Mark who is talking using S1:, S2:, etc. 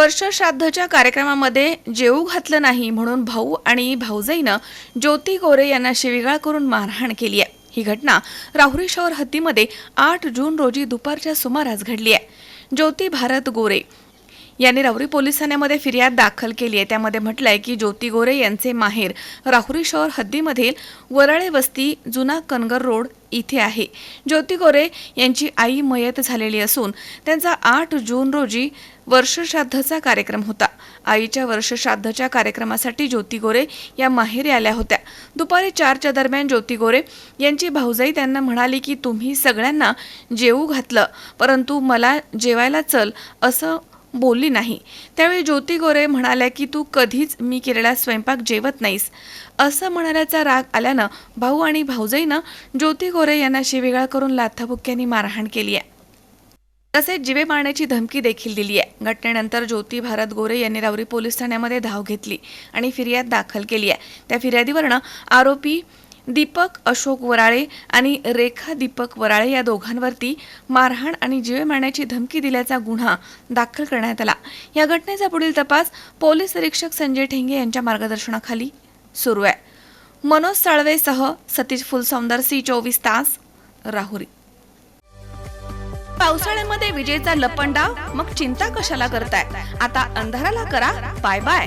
S1: वर्षश्राद्धच्या कार्यक्रमामध्ये जेवू घातलं नाही म्हणून भाऊ आणि भाऊजाईनं ज्योती गोरे यांना शिवीगाळ करून मारहाण केली आहे. ही घटना राहुरी शहर हद्दीमध्ये आठ जून रोजी दुपारच्या सुमारास घडली आहे. ज्योती भारत गोरे यांनी राहुरी पोलीस ठाण्यामध्ये फिर्याद दाखल केली आहे. त्यामध्ये म्हटलंय की ज्योती गोरे यांचे माहेर राहुरी शहर हद्दीमधील वराळे वस्ती जुना कनगर रोड इथे आहे. ज्योती गोरे यांची आई मयत झालेली असून त्यांचा आठ जून रोजी वर्षश्राद्धचा कार्यक्रम होता. आईच्या वर्षश्राद्धच्या कार्यक्रमासाठी ज्योती गोरे या माहेरी आल्या होत्या. दुपारी चारच्या दरम्यान ज्योती गोरे यांची भाऊजाई त्यांना म्हणाली की तुम्ही सगळ्यांना जेवू घातलं परंतु मला जेवायला चल असं बोलली नाही. त्यावेळी ज्योती गोरे म्हणाल्या की तू कधीच मी केलेला स्वयंपाक जेवत नाहीस. असं म्हणाल्याचा राग आल्यानं भाऊ आणि भाऊजाईनं ज्योती गोरे यांना शिवेगाळ करून लाथाबुक्क्यांनी मारहाण केली आहे. तसेच जिवे मारण्याची धमकी देखील दिली आहे. घटनेनंतर ज्योती भारत गोरे यांनी रावरी पोलीस ठाण्यामध्ये धाव घेतली आणि फिर्याद दाखल केली आहे. त्या फिर्यादीवरनं आरोपी दीपक अशोक वराळे आणि रेखा दीपक वराळे या दोघांवरती मारहाण आणि जीवे मारण्याची धमकी दिल्याचा गुन्हा दाखल करण्यात आला. या घटनेचा पुढील तपास पोलीस निरीक्षक संजय ठेंगे यांच्या मार्गदर्शनाखाली सुरू आहे. मनोज साळवेसह सतीश फुलसौंदर सी चोवीस तास राहुरी. पावसाळ्यामध्ये विजेचा लपंडा मग चिंता कशाला करताय? आता अंधाराला करा बाय बाय